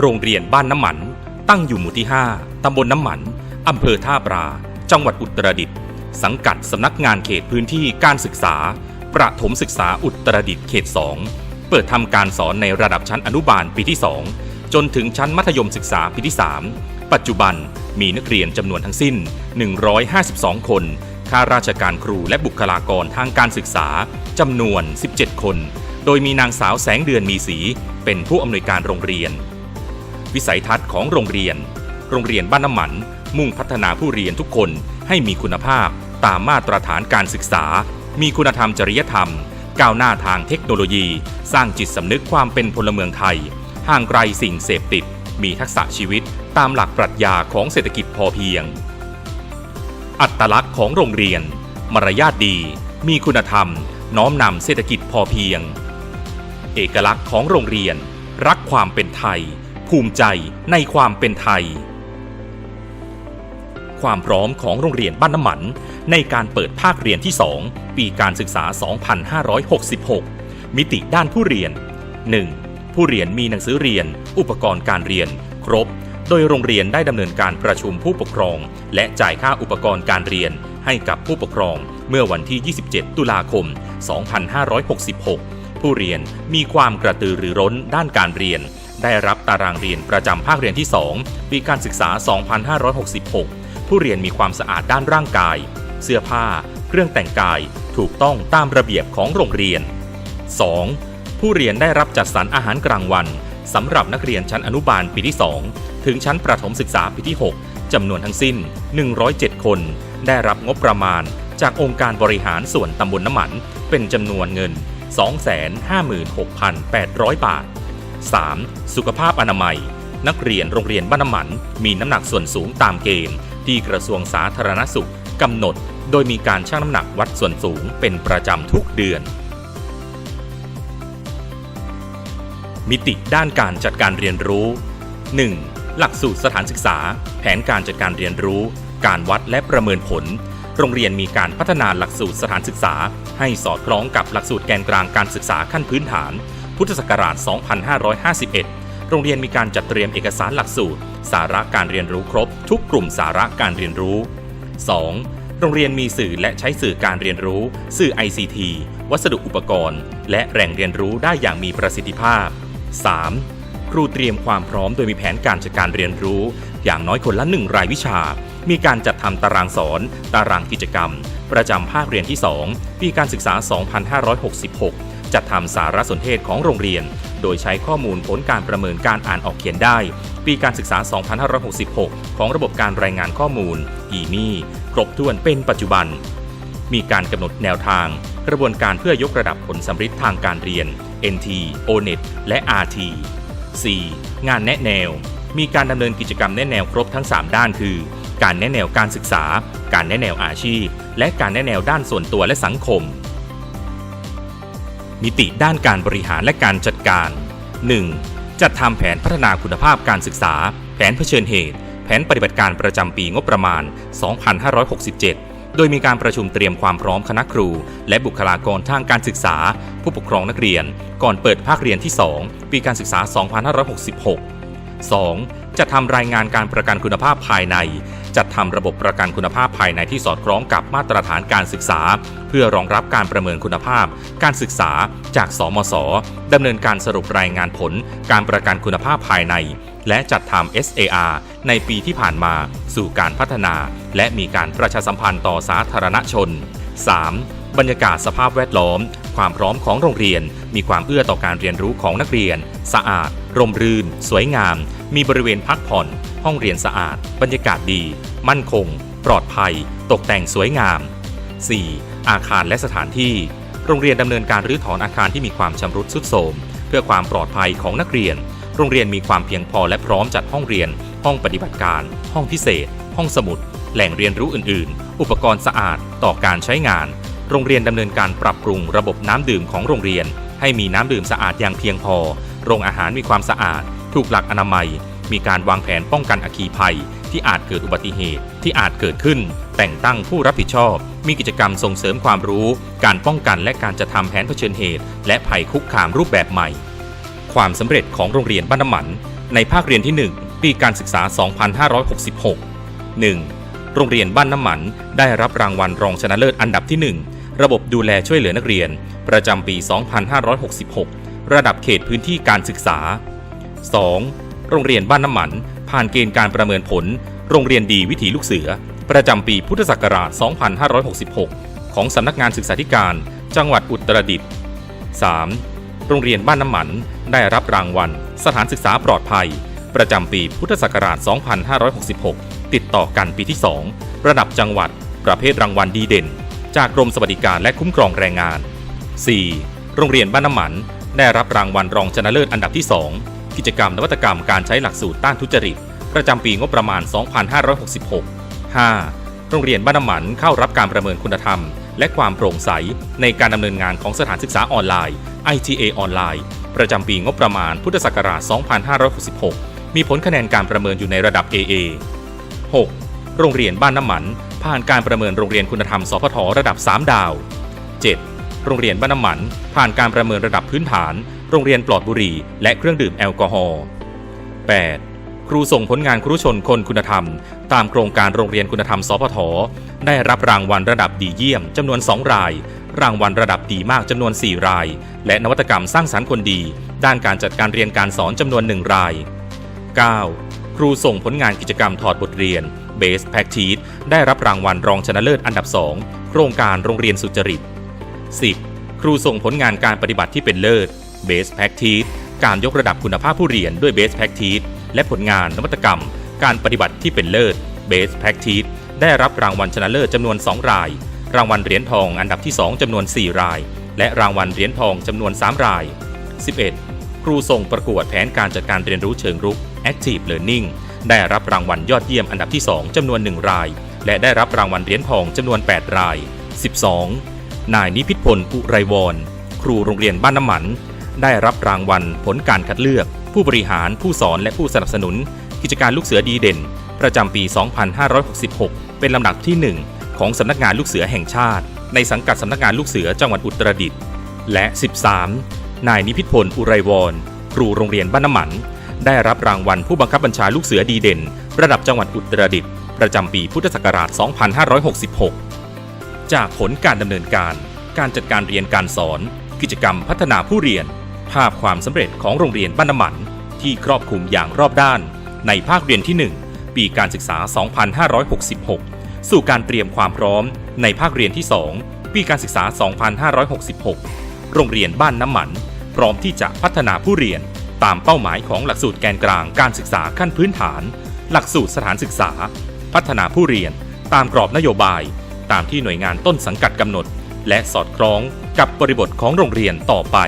โรงเรียนบ้านน้ำหมัน ตั้งอยู่หมู่ที่ 5 ตำบลน้ำหมัน อำเภอท่าปราจังหวัดอุตรดิตถ์ สังกัดสำนักงานเขตพื้นที่การศึกษา ประถมศึกษาอุตรดิตถ์เขต 2 เปิดทำการสอนในระดับชั้นอนุบาลปีที่ 2 จนถึงชั้นมัธยมศึกษาปีที่ 3 ปัจจุบันมีนักเรียนจำนวนทั้งสิ้น 152 คนข้าราชการครูและบุคลากรทางการศึกษาจำนวน 17 คน โดยมีนางสาวแสงเดือนมีสี เป็นผู้อำนวยการโรงเรียน วิสัยทัศน์ของโรงเรียน โรงเรียนบ้านน้ำหมัน มุ่งพัฒนาผู้เรียนทุกคนให้มีคุณภาพ ตามมาตรฐานการศึกษา มีคุณธรรมจริยธรรม ก้าวหน้าทางเทคโนโลยี สร้างจิตสำนึกความเป็นพลเมืองไทย ห่างไกลสิ่งเสพติด มีทักษะชีวิต ตามหลักปรัชญาของเศรษฐกิจพอเพียง อัตลักษณ์ของโรงเรียน มารยาทดี มีคุณธรรม น้อมนำเศรษฐกิจพอเพียง เอกลักษณ์ของโรงเรียน รักความเป็นไทย ภูมิใจในความเป็นไทย ความพร้อมของโรงเรียนบ้านน้ำมัน ในการเปิดภาคเรียนที่ 2 ปีการศึกษา 2566 มิติด้านผู้เรียน 1. ผู้เรียนมีหนังสือเรียน อุปกรณ์การเรียน ครบ โดยโรงเรียนได้ดำเนินการประชุมผู้ปกครอง และจ่ายค่าอุปกรณ์การเรียนให้กับผู้ปกครองเมื่อวันที่ 27 ตุลาคม 2566 ผู้เรียนมีความกระตือรือร้นด้านการเรียน ได้รับตารางเรียนประจำภาคเรียนที่ 2 ปีการศึกษา 2566 ผู้เรียนมีความสะอาดด้านร่างกาย เสื้อผ้า เครื่องแต่งกาย ถูกต้องตามระเบียบของโรงเรียน 2. ผู้เรียนได้รับจัดสรรอาหารกลางวันสำหรับนักเรียนชั้นอนุบาลปีที่ 2 ถึงชั้นประถมศึกษาปีที่ 6 จำนวนทั้งสิ้น 107 คน ได้รับงบประมาณจากองค์การบริหารส่วนตำบลน้ำมัน เป็นจำนวนเงิน 256,800 บาท 3. สุขภาพอนามัย นักเรียนโรงเรียนบ้านน้ำมัน มีน้ำหนักส่วนสูงตามเกณฑ์ ที่กระทรวงสาธารณสุขกำหนด โดยมีการชั่งน้ำหนักวัดส่วนสูงเป็นประจำทุกเดือน มิติด้านการจัดการเรียนรู้ 1. หลักสูตรสถานศึกษา แผนการจัดการเรียนรู้ การวัดและประเมินผล โรงเรียนมีการพัฒนาหลักสูตรสถานศึกษา ให้สอดคล้องกับหลักสูตรแกนกลางการศึกษาขั้นพื้นฐาน พุทธศักราช 2551 โรงเรียนมีการจัดเตรียมเอกสารหลักสูตร สาระการเรียนรู้ครบ ทุกกลุ่มสาระการเรียนรู้ 2. โรงเรียนมีสื่อและใช้สื่อการเรียนรู้ สื่อ ICT วัสดุอุปกรณ์ และแหล่งเรียนรู้ได้อย่างมีประสิทธิภาพ 3. ครูเตรียมความพร้อมโดยมีแผนการจัดการเรียนรู้ อย่างน้อยคนละหนึ่งรายวิชา มีการจัดทำตารางสอน ตารางกิจกรรม ประจำภาคเรียนที่ 2 ปีการศึกษา 2566 จัดทำสารสนเทศของโรงเรียน โดยใช้ข้อมูลผลการประเมินการอ่านออกเขียนได้ ปีการศึกษา 2566 ของระบบการรายงานข้อมูล e m i ครบถ้วนเป็นปัจจุบัน มีการกำหนดแนวทาง กระบวนการเพื่อยกระดับผลสำฤทธิ์ทางการเรียน NT ONET และ RT 4. งานแนะแนว มีการดำเนินกิจกรรมแนะแนวครบทั้ง 3 ด้านคือ การแนะแนวการศึกษา การแนะแนวอาชีพ และการแนะแนวด้านส่วนตัวและสังคม มิติด้านการบริหารและการจัดการ 1. จัดทำแผนพัฒนาคุณภาพการศึกษา แผนเผชิญเหตุ แผนปฏิบัติการประจำปีงบประมาณ 2567 โดยมีการประชุมเตรียมความพร้อมคณะครู และบุคลากรทางการศึกษา ผู้ปกครองนักเรียน ก่อนเปิดภาคเรียนที่ 2 ปีการศึกษา 2566 2. จัดทำรายงานการประกันคุณภาพภายใน จัดทำระบบประกันคุณภาพภายในที่สอดคล้องกับมาตรฐานการศึกษา เพื่อรองรับการประเมินคุณภาพ การศึกษาจาก สมศดำเนินการสรุปรายงานผล การประกันคุณภาพภายใน และจัดทำ SAR ในปีที่ผ่านมา สู่การพัฒนา และมีการประชาสัมพันธ์ต่อสาธารณชน 3. บรรยากาศสภาพแวดล้อม ความพร้อมของโรงเรียน มีความเอื้อต่อการเรียนรู้ของนักเรียน สะอาด ร่มรื่น สวยงาม มีบริเวณพักผ่อน ห้องเรียนสะอาด บรรยากาศดี มั่นคง ปลอดภัย ตกแต่งสวยงาม 4. อาคารและสถานที่ โรงเรียนดำเนินการรื้อถอนอาคารที่มีความชำรุดทรุดโทรมเพื่อความปลอดภัยของนักเรียน โรงเรียนมีความเพียงพอและพร้อมจัดห้องเรียน ห้องปฏิบัติการ ห้องพิเศษ ห้องสมุด แหล่งเรียนรู้อื่น ๆ อุปกรณ์สะอาดต่อการใช้งาน โรงเรียนดำเนินการปรับปรุงระบบน้ำดื่มของโรงเรียน ให้มีน้ำดื่มสะอาดอย่างเพียงพอ โรงอาหารมีความสะอาด ถูกหลักอนามัย มีการวางแผนป้องกันอัคคีภัย ที่อาจเกิดอุบัติเหตุที่อาจเกิดขึ้น แต่งตั้งผู้รับผิดชอบ มีกิจกรรมส่งเสริมความรู้ การป้องกันและการจะทำแผนเผชิญเหตุ และภัยคุกคามรูปแบบใหม่ ความสำเร็จของโรงเรียนบ้านน้ำมัน ในภาคเรียนที่ 1 ปีการศึกษา 2566 1. โรงเรียนบ้านน้ำหมันได้รับรางวัลรองชนะเลิศอันดับที่ 1 ระบบดูแลช่วยเหลือนักเรียน ประจำปี 2566 ระดับเขตพื้นที่การศึกษา 2. โรงเรียนบ้านน้ำหมัน ผ่านเกณฑ์การประเมินผล โรงเรียนดีวิถีลูกเสือ ประจำปีพุทธศักราช 2566 ของสำนักงานศึกษาธิการ จังหวัดอุตรดิตถ์ 3. โรงเรียนบ้านน้ำมัน ได้รับรางวัล สถานศึกษาปลอดภัย ประจำปีพุทธศักราช 2566 ติดต่อกันปีที่ 2 ระดับจังหวัด ประเภทรางวัลดีเด่น จากกรมสวัสดิการและคุ้มครองแรงงาน 4. โรงเรียนบ้านน้ำมัน ได้รับรางวัลรองชนะเลิศอันดับที่ 2 กิจกรรมนวัตกรรมการใช้หลักสูตรต้านทุจริต ประจำปีงบประมาณ 2566 5. โรงเรียนบ้านน้ำมันเข้ารับการประเมินคุณธรรม และความโปร่งใส ในการดำเนินงานของสถานศึกษาออนไลน์ ITA ออนไลน์ ประจำปีงบประมาณพุทธศักราช 2566 มีผลคะแนนการประเมินอยู่ในระดับ AA 6. โรงเรียนบ้านน้ำมัน ผ่านการประเมินโรงเรียนคุณธรรมสพทระดับ 3 ดาว 7. โรงเรียนบ้านน้ำมัน ผ่านการประเมินระดับพื้นฐาน โรงเรียนปลอดบุหรี่และเครื่องดื่มแอลกอฮอล์ 8. ครูส่งผลงานครูชนคนคุณธรรม ตามโครงการโรงเรียนคุณธรรมสพทได้รับรางวัลระดับดีเยี่ยมจำนวน 2 ราย รางวัลระดับดีมากจำนวน 4 ราย และนวัตกรรมสร้างสรรค์คนดี ด้านการจัดการเรียนการสอนจำนวน 1 ราย 9. ครูส่งผลงานกิจกรรมถอดบทเรียน Base Practice ได้รับรางวัลรองชนะเลิศอันดับ 2 โครงการโรงเรียนสุจริต 10. ครูส่งผลงานการปฏิบัติที่เป็นเลิศ Base Practice การยกระดับคุณภาพผู้เรียนด้วย Base Practice และผลงานนวัตกรรม การปฏิบัติที่เป็นเลิศ Base Practice ได้รับรางวัลชนะเลิศจำนวน 2 ราย รางวัลเหรียญทองอันดับที่ 2จำนวน 4 ราย และรางวัลเหรียญทองจำนวน 3 ราย 11. ครูส่งประกวดแผนการจัดการเรียนรู้เชิงรุก Active Learning ได้รับรางวัลยอดเยี่ยมอันดับที่ 2จำนวน 1 ราย และได้รับรางวัลเหรียญทองจำนวน 8 ราย 12. นายนิพิษพลอุไรวรครูโรงเรียนบ้านน้ำหมัน ได้รับรางวัลผลการคัดเลือก ผู้บริหารผู้สอนและผู้สนับสนุน กิจการลูกเสือดีเด่น ประจำปี 2566 เป็นลำดับที่ 1 ของสำนักงานลูกเสือแห่งชาติ ในสังกัดสำนักงานลูกเสือจังหวัดอุตรดิตถ์และ 13 นายนิพิษพลอุไรวรครูโรงเรียนบ้านน้ำหมัน ได้รับรางวัลผู้บังคับบัญชาลูกเสือดีเด่น ระดับจังหวัดอุตรดิตถ์ประจำปีพุทธศักราช 2566 จากผลการดำเนินการ การจัดการเรียนการสอน กิจกรรมพัฒนาผู้เรียน ภาพความสำเร็จของโรงเรียนบ้านน้ำมัน ที่ครอบคลุมอย่างรอบด้าน ในภาคเรียนที่ 1 ปีการศึกษา 2566 สู่การเตรียมความพร้อม ในภาคเรียนที่ 2 ปีการศึกษา 2566 โรงเรียนบ้านน้ำมัน พร้อมที่จะพัฒนาผู้เรียน ตามเป้าหมายของหลักสูตรแกนกลางการศึกษาขั้นพื้นฐาน หลักสูตรสถานศึกษา พัฒนาผู้เรียน ตามกรอบนโยบาย ตามที่หน่วยงานต้นสังกัดกำหนด และสอดคล้องกับบริบทของโรงเรียนต่อไป